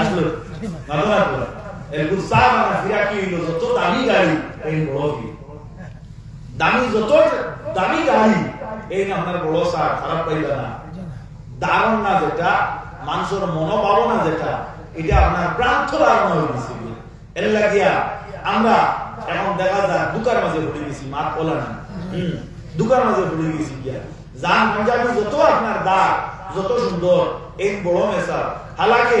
আসলো। ঘটনা তো এরকম চা বানা ফিরা কি হইল? যত দামি গাড়ি, এই বড় কি? দামি যত দামি গাড়ি, এই না আপনার বড় চা, খারাপ পাইবে না। দারুণ না যেটা, মানুষের মনোভাবনা যেটা, এটা আপনার প্রান্ত ধারণা হয়ে গেছে। এর লাগিয়া আমরা এখন দেখা যায় দুকার মাঝে ঘুরে গেছি মাত বলা না। দুকার মাঝে ঘুরে গেছি গিয়া। জান পাঞ্জাবি যত আপনার দাগ, যত সুন্দর, এই বড় মেসা হালাকে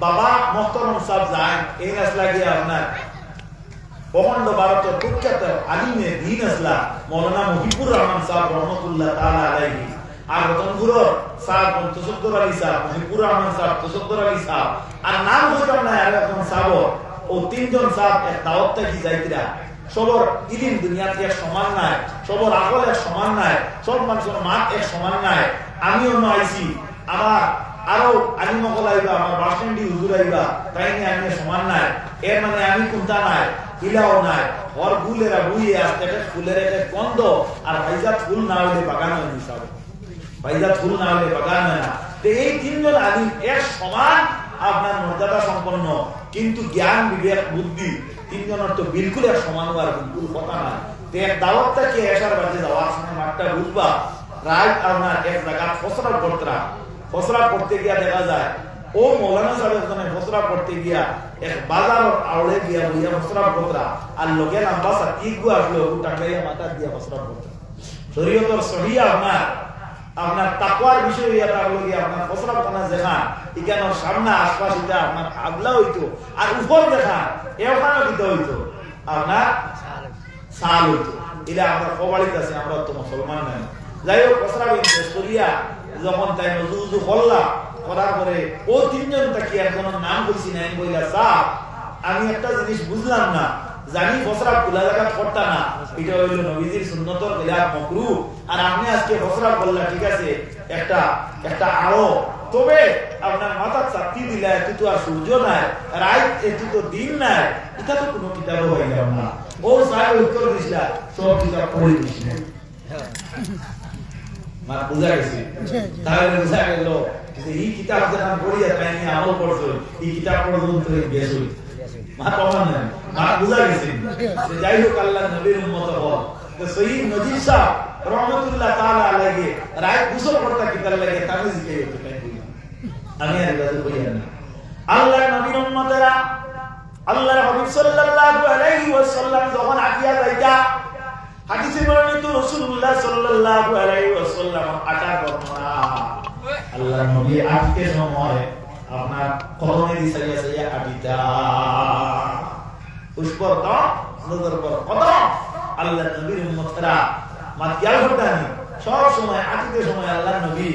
বাবা মহতরম সাহেব যায় এই গাছ লাগিয়ে আপনার এক এক সমান নাই এক সমান নাই, সব মানুষের মাত এক সমান নাই। আমিও আইছি, আমার আরও আনি মকল আইবা, আমার হুজুর আইবা, তাই নিয়ে আমি সমান নাই। এর মানে আমি নাই নাই। হর আসতে ফুলের একটা আর ভাইজাত ফুল না বাগান হয় হিসাবে। ভাইজাত ফুল না বাগান হয় না। তো এই তিনজন এক সমান, আপনার মর্যাদা সম্পন্ন, কিন্তু জ্ঞান, বিবেক, বুদ্ধি, তিনজনের তো বিলকুল এক সমান হওয়ার বিলকুল কথা না তো এক দাওয়াতটা কি এসার বাজে যাওয়ার সময় মাঠটা বুঝবা? রাত আপনার এক জায়গা ফসরা করতরা ফসরা করতে গিয়া দেখা যায়, ও মৌলানা সাহেব ওখানে ফসরা করতে গিয়া এক বাজার আউড়ে গিয়া বইয়া ফসরা করতরা আর লোকে নাম্বা সাথী গু আসলো টাকাইয়া মাথা দিয়া ফসরা করতরা শরীয়তর সহিয়া আপনার আপনার তাকওয়ার বিষয় আপনার ফসরা খানা দেখা। ইকানোর সামনে, আশপাশ আপনার আগলা হইতো, আর উপর দেখা, এওখানে দিতে হইতো। আপনার সাল হইতো। এটা আমরা কবাড়িতে আছে আমরা তো মুসলমান নাই। যাই হোক ফসরা সরিয়া যখন তাই নজু উজু করলাম, করার পরে ও তিনজন তাকি একজন নাম বলছি না, আমি বইলা সাহ আমি একটা জিনিস বুঝলাম না। জানি ফসরা খোলা জায়গা করতা না। এটা হইল নবীজির সুন্নতর বিলাপ মকরু। আর আপনি আজকে ফসরা বললা, ঠিক আছে, একটা একটা আলো। তবে আপনার মাথার চাকরি দিলা এত তো আর সূর্য নাই, রাত এত তো দিন নাই, এটা তো কোনো কিতাবও হইলাম না। ও সাহেব উত্তর দিছিলা সব কিতাব পড়ে দিছিলেন মানে বুঝা গেছে। তাহলে বুঝা গেল যে এই কিতাব যখন পড়িয়া তাই নিয়ে আমল করছ এই কিতাব পর্যন্ত গেছ মা প্রমাণ নাই। মা বুঝা গেছে। যে যাই হোক আল্লাহ নবীর উম্মত হল তো সৈয়দ নজির সাহেব রহমতুল্লাহ তাআলা আলাইহি রায় গুসল করতে কিতাব লাগে তামিজ কে আমি আর গাজল কইয়া না। আল্লাহ নবীর উম্মতেরা আল্লাহর হাবিব সাল্লাল্লাহু আলাইহি ওয়াসাল্লাম যখন আকিয়া যাইতা হাদিসে বর্ণিত রাসূলুল্লাহ সাল্লাল্লাহু আলাইহি ওয়াসাল্লাম আটা বর্ণনা আল্লাহর নবী আজকে সময় আপনার কদমে দিছাইয়া সাইয়া আটিতা পুষ্পর তো নজর পর কদম আল্লাহর নবীর উম্মতরা মাতিয়াল হটানি সব সময় আটিতে সময় আল্লাহর নবী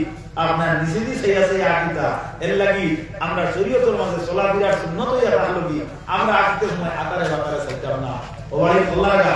আপনার নিচে দিছাইয়া সাইয়া আটিতা এর লাগি আমরা শরীয়তের মাঝে চলাফেরার সুন্নত হইয়া রাখল আমরা আটিতে সময় আকারে বাকারে চাইতাম না। ও বাড়ি খোলাগা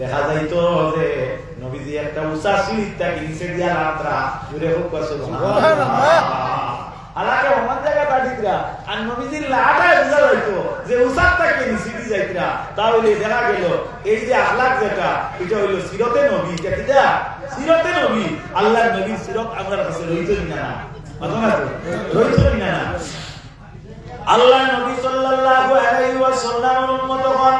দেখা যাইতো যে নবীজি একটা উষা সিঁড়িটা নিচে দিয়া রাত্রা জুড়ে হোক করছে আলাকে আমার জায়গা পাঠিতরা আর নবীজির লাটায় বুঝা যাইতো যে উষারটা কে নিচে যাইতরা। তাহলে দেখা গেল এই যে আখলাক যেটা এটা হইল সিরতে নবী। এটা কিটা সিরতে নবী। আল্লাহর নবীর সিরত আমার কাছে রইতো না? মাথা না আল্লাহ নবী সাল্লাল্লাহু আলাইহি ওয়াসাল্লামের উম্মত হন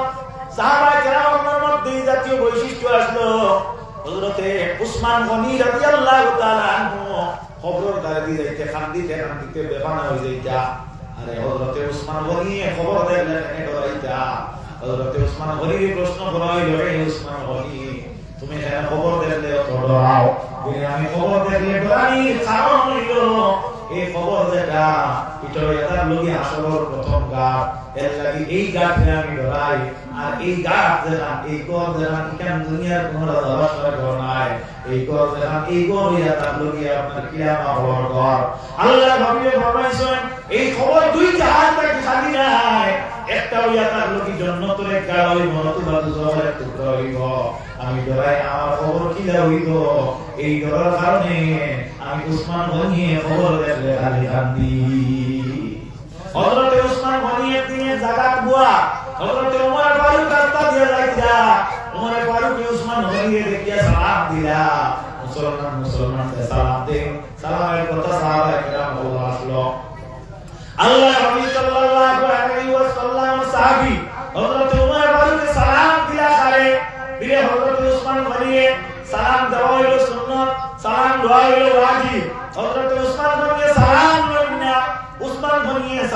সাহাবা কেরামের মধ্যে জাতীয় বৈশিষ্ট্য আসলো। হযরতে উসমান গনি রাদিয়াল্লাহু যাইতে আরে হযরতে উসমান গনি খবর দেন এনে ডরাইতা হযরত উসমান গনিকে প্রশ্ন করা হইল রে উসমান গনি, তুমি এখানে খবর দেখলে আমি খবর দেখলে ডরানি এই খবর যেটা এটা এটার লগে প্রথম গাছ এর লাগি এই গা আমি ধরাই আর এই গাছ যেটা এই গর যেটা কেন দুনিয়ার কোন ঘর নাই। এই গর যেটা এই গর ইয়া তার লগে আপনার কিয়ামা হওয়ার ঘর আল্লাহ ভাবিয়ে ফরমাইছেন এই খবর দুই জাহান তাকে খালি নাই। মুসলমান মুসলমানকে সালাম সালামের কথা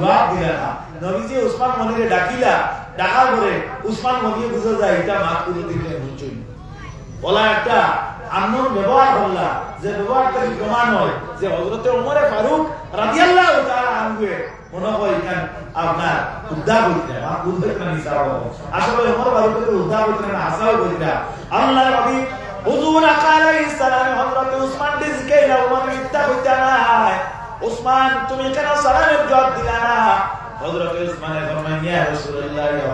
না। এটা মাফ করে দিলে বুঝছই বলা একটা আন্নর ব্যবহার করলা, যে আপনার উদ্ধার হইতে মা হইতে না আসাও কইতা আল্লাহ নবী, হুজুর আলাইহিস সালাম, হযরতে উসমান দিজকে ইলা ওমর মিথ্যা হইতা না উসমান তুমি কেন সালামের জবাব দিলা না? হযরতে উসমানে রাসূলুল্লাহ, ইয়া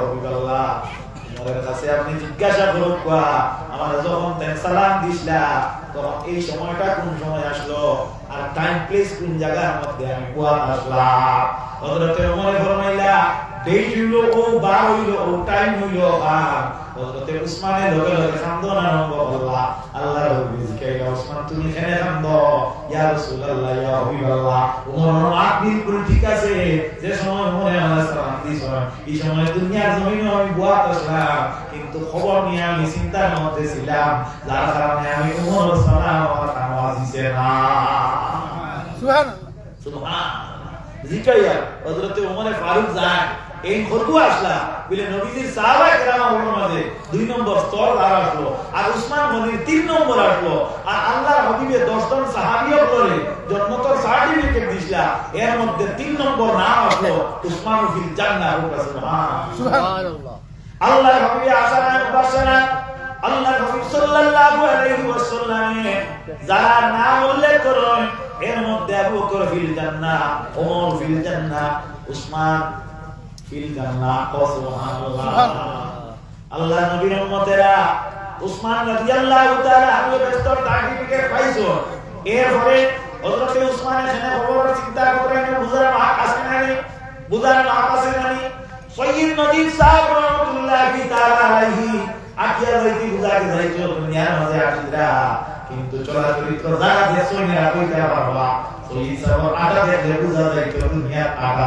কাছে আপনি জিজ্ঞাসা করুন কোয়া আমার যখন সালাম দিসলা তখন এই সময়টা কোন সময় আসলো? আর টাইম প্লেস কোন জায়গার মধ্যে আমি কোয়া আসলাম? হযরতে ওমর ফরমাইলা ডেট ও, বার হইল ও টাইম হইল আর হযরতে উসমানের লগে লগে খান্দন আরম্ভ করলা আল্লাহ জিকাইলা উসমান তুমি এখানে খান্দ ইয়া রাসূলুল্লাহ ইয়া হাবিবাল্লাহ। ওমর আপনি পুরো ঠিক আছে। যে সময় মনে আমার সালাম দিছ এই সময় দুনিয়ার জমিনে আমি বুয়াত আসলাম কিন্তু খবর নিয়ে আমি চিন্তার মধ্যে ছিলাম। যার কারণে আমি সালাম আমার কানে আসিছে না। সুবহান জিকাইয়া হযরতে ওমর ফারুক যায়। এই ঘরকু আসলা। বলে নবীজির সাহাবা কেরাম মাঝে আর উসমান গনির তিন নম্বর আসলো। আর আল্লাহর হাবিবে দশজন সাহাবিও করে জন্মতর সার্টিফিকেট দিছিলা এর মধ্যে তিন নম্বর নাম আসলো উসমান ফিল জান্নাহ সুবহানাল্লাহ। আল্লাহর হাবিবে আসারা বাসারা আল্লাহর হাবিব সাল্লাল্লাহু আলাইহি ওয়াসাল্লামে যারা নাম উল্লেখ করেন এর মধ্যে আবু বকর ফিল জান্নাহ ওমর ফিল জান্নাহ উসমান ফিল জান্নাহ। সুবহানাল্লাহ। আল্লাহ নবীর উম্মতেরা উসমান রাদিয়াল্লাহু তাআলা আনহু বেস্তর সার্টিফিকেট পাইছো। এরপরে হযরত উসমান এখানে খবর চিন্তা করেন, বুঝার মাক আছে নানি বুঝার মাক আছে নানি সৈয়দ নদীর সাহেব রহমতুল্লাহি তাআলা আলাইহি আকিয়া যাইতি বুঝাকে যাইছো দুনিয়ার মাঝে আসিরা কিন্তু চলাচলিত জায়গা দিয়ে সৈন্যরা কইতে পারবা। সৈয়দ সাহেব আটা দেখলে বুঝা যাইতো, দুনিয়ার আটা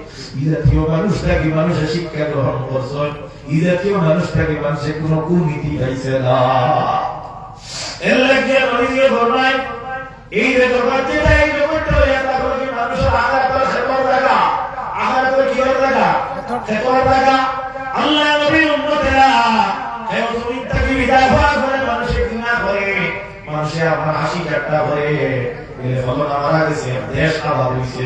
এই জাতীয় মানুষটাকে মানুষের শিক্ষা গ্রহণ করছে এই জাতীয় মানুষটাকে মানুষের কোনো কুনীতি পাইছে না। এর লাগে নবীজি ফরমায় এই যে মানুষের আপনার হাসি ঠাট্টা করে। ফলন মারা গেছে দেশ আবাদ হইছে।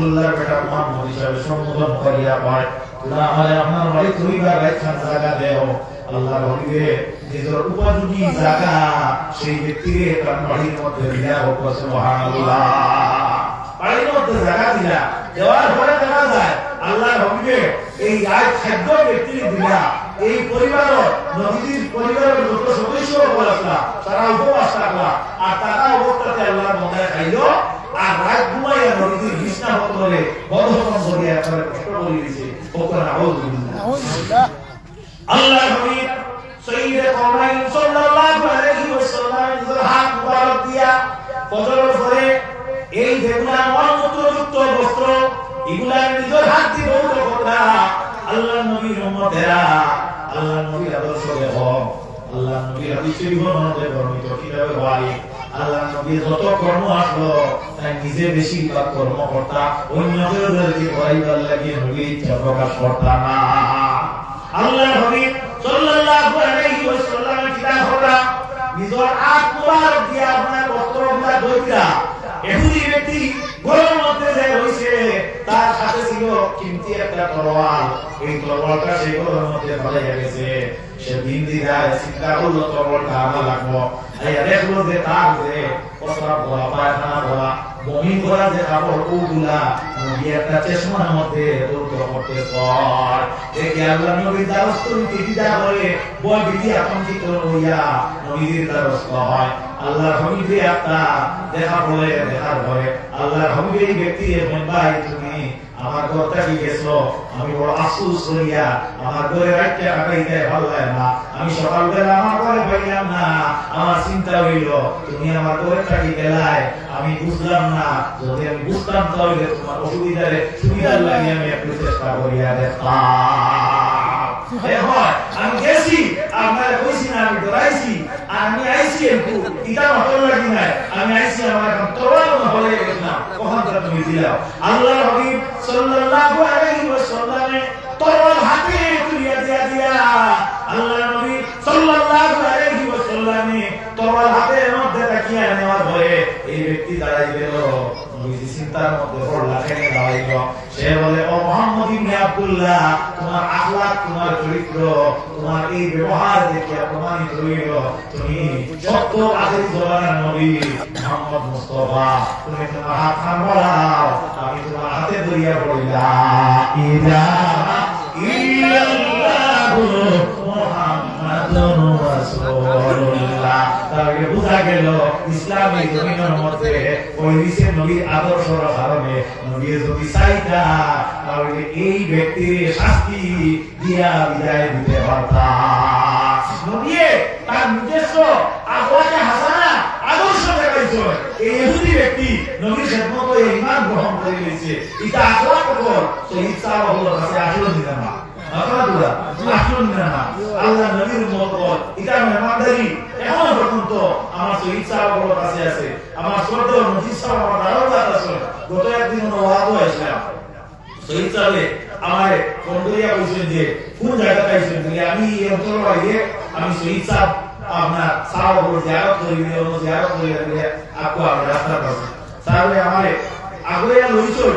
আব্দুল্লাহর বেটা মুহাম্মদ হিসাবে সম্বোধন করিয়া পায় তোরা আমারে আপনার বাড়ি বা রাইখান জায়গা দেও আল্লাহ নবীকে নিজের উপযোগী জায়গা, সেই ব্যক্তিকে তার বাড়ির মধ্যে দিয়া হোক, সুবহানাল্লাহ। বাড়ির মধ্যে জায়গা দিলা দেওয়ার পরে দেখা যায়, আল্লাহ নবীকে এই আয় খাদ্য ব্যক্তিকে দিলা এই পরিবার নবীর পরিবারের যত সদস্য বলা তারা উপবাস থাকলা আর তারা অবস্থাতে আল্লাহ মনে খাইল আর রাত ঘুমাইয়া নবীর বিছনা করে বদহন করিয়া একবারে কষ্ট করে দিয়েছে। ওখানে আউযুবিল্লাহ আল্লাহ নবী সৈয়দ কওমাইন সাল্লাল্লাহু আলাইহি ওয়াসাল্লাম নিজের হাত মুবারক দিয়া ফজরের পরে এই যেগুলা মলমূত্রযুক্ত বস্ত্র এগুলা নিজের হাত দিয়ে দৌড় কথা আল্লাহ নবীর উম্মতেরা আল্লাহ নবীর আদর্শ দেখো আল্লাহ নবীর হাদিস শরীফ মধ্যে বর্ণিত। কিতাবে ওয়ালি আল্লাহ যত কর্ম আসলো নিজে বেশি কর্ম করতা অন্যদেরকে করাইবার লাগে নবী ইচ্ছা প্রকাশ করতা না। আল্লাহ নবী ব্যক্তি গরম মধ্যে যে রইছে তার সাথে ছিল কিমতি একটা তরোয়াল এই তরোয়ালটা সেই গরম মধ্যে ফেলে গেছে। সে দিন দিদায় চিন্তা করল তরোয়ালটা আমার লাগবো। এই দেখল যে তার যে প্রস্রাব ভরা পায়খানা ভরা বমি করা যে কাপড়, ওগুলা, নবী একটা চেষ্টার মধ্যে দৌড় করতে কর দেখে আল্লাহ নবীর দ্বারস্থ দিদা করে বয় বিধি আতঙ্কিত হইয়া নবীর দ্বারস্থ হয়? আল্লাহর হবিবে একটা দেখা বলে, দেখার পরে আল্লাহর এই ব্যক্তি তুমি আমার ঘরটা কি গেছো আমি বড় আফসোস করিয়া আমার ঘরে রাখতে কাটাইতে ভালো লাগে না। আমি সকালবেলা আমার ঘরে পাইলাম না। আমার চিন্তা হইল তুমি আমার ঘরে থাকি গেলায়? আমি বুঝলাম না। যদি আমি বুঝতাম তাহলে তোমার অসুবিধারে সুবিধার লাগে আমি একটু চেষ্টা করিয়া দেখতাম। আমি গেছি আপনার কইছি না আমি ডরাইছি আমি আইছি একটু ইটা হটল লাগি নাই। আমি আইছি আমার এখন তোরা মনে হলে গেছিলাম কখন তোরা তুমি দিলাও আল্লাহ হাবিব সাল্লাল্লাহু আলাইহি ওয়াসাল্লামে তরল হাতে তুলিয়া দিয়া দিয়া আল্লাহ নবী সাল্লাল্লাহু আলাইহি ওয়াসাল্লামে তরল হাতের মধ্যে তাকিয়া নেওয়ার ভয়ে এই ব্যক্তি দাঁড়াই গেল নবীজি চিন্তার মধ্যে পড়লা কেন দাঁড়াইল। সে বলে, ও মোহাম্মদ ইবনে আব্দুল্লাহ তোমার আখলাক তোমার চরিত্র, তোমার এই ব্যবহার দেখে প্রমাণিত হইল। তুমি সত্য আদিল জবানের নবী মোহাম্মদ মুস্তাফা। তুমি তোমার হাত বাড়াও আমি তোমার হাতে ধরিয়া পড়িলাম ইলাহা ইল্লাল্লাহু মুহাম্মাদুর রাসূলুল্লাহ। তাহলে বোঝা গেল, ইসলামী জমিনের মধ্যে ওই নিচে নবীর আদর্শর কারণে নবীর যদি চাইতা তাহলে এই ব্যক্তির শাস্তি দিয়া বিদায় দিতে পারতাম নবী তার নিজস্ব আহ্বানে ব্যক্তি নবীর ইমান গ্রহণ করে নিয়েছে। এটা আখলাক কর শহীদ সাহেব হলো দিতে না আসল দিতে না। আল্লাহ নবীর মত এটা মেহমানদারি এখনও পর্যন্ত আমার শহীদ সাহেব হলো কাছে আছে। আমার শ্রদ্ধা নজির সাহেব, আমার আরও কাছে আছে গত একদিন ওয়াদ হয়েছিলাম শহীদ সাহেব আমার কন্ডরিয়া বলছেন যে আমি আমি আমারে আগে লইছন।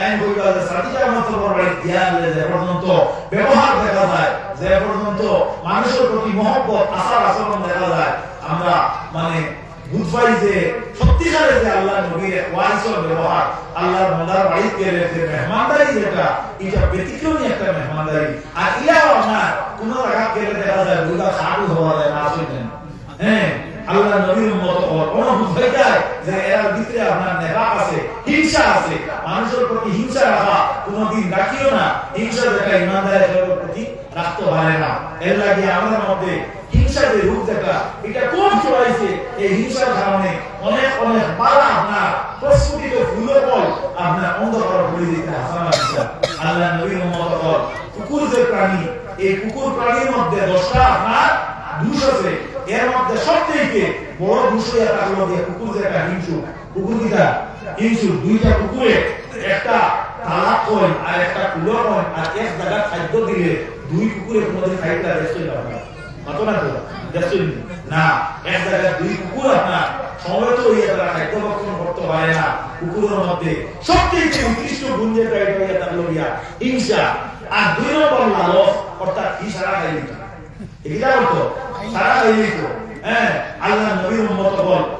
আমি বলব যে সাদিক আহমদ সাহেবের বাড়ি যে পর্যন্ত ব্যবহার দেখা যায়, যে পর্যন্ত মানুষের প্রতি মহব্বত আচার আচরণ দেখা যায়, আমরা মানে বুঝবাই যে সত্যিকারে যে আল্লাহ নবীর ওয়ারিসের ব্যবহার, আল্লাহর মোলার বাড়িতে যে মেহমানদারি যেটা, এটা ব্যতিক্রমী একটা মেহমানদারি। আর ইয়াও না কোন জায়গা গেলে দেখা যায় দুটা সাধু হওয়া যায়, না আসলেন হ্যাঁ আল্লাহ নবীর মত অনুভূত হয়ে যায় যে এর ভিতরে আপনার নেফাক আছে, হিংসা আছে। মানুষের প্রতি হিংসা রাখা কোনোদিন রাখিও না। হিংসা দেখা ইমানদারের প্রতি রাখতে পারে না। এর লাগে আমাদের মধ্যে কুকুর যে প্রাণী, এই কুকুর প্রাণীর মধ্যে এর মধ্যে বড় কুকুর একটা কুকুর দুইটা কুকুরে একটা তালাক কয় আর একটা কুলো কয় আর এক জায়গা খাদ্য দিলে দুই কুকুরে কোনোদিন খাইতে দেখছই না। তো? দুই কুকুর সমবেত হইয়া তারা খাদ্য কুকুরের মধ্যে। সবথেকে উৎকৃষ্ট গুণ হিংসা। আর দুই নম্বর লালস, অর্থাৎ কি সারা খাইলি? এটা হতো সারা খাইলি তো? হ্যাঁ আল্লাহ নবীর উম্মত বল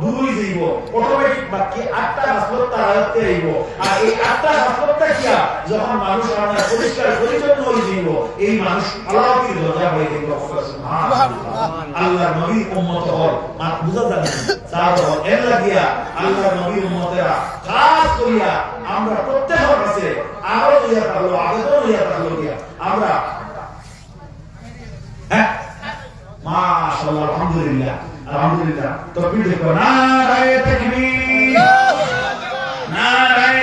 দূরই যাইব অটোমেটিক বাকি আটটা তার আয়ত্তে আইব। আর এই আটটা হাসলতটা কিয়া? যখন মানুষ আপনার পরিষ্কার পরিচ্ছন্ন হয়ে যাইব, এই মানুষ আল্লাহর দরজা হয়ে যাইব আল্লাহর নবী উম্মত হল মা বুঝা যাবে তার এর লাগিয়া আল্লাহর নবী উম্মতেরা খাস করিয়া আমরা প্রত্যেকের কাছে আরও হইয়া থাকল আবেদন হইয়া থাকল গিয়া আমরা হ্যাঁ? মাশাআল্লাহ, আলহামদুলিল্লাহ। আলহামদুলিল্লাহ। তকবীর দেখো নারায়ে তাকবীর। নারায়ে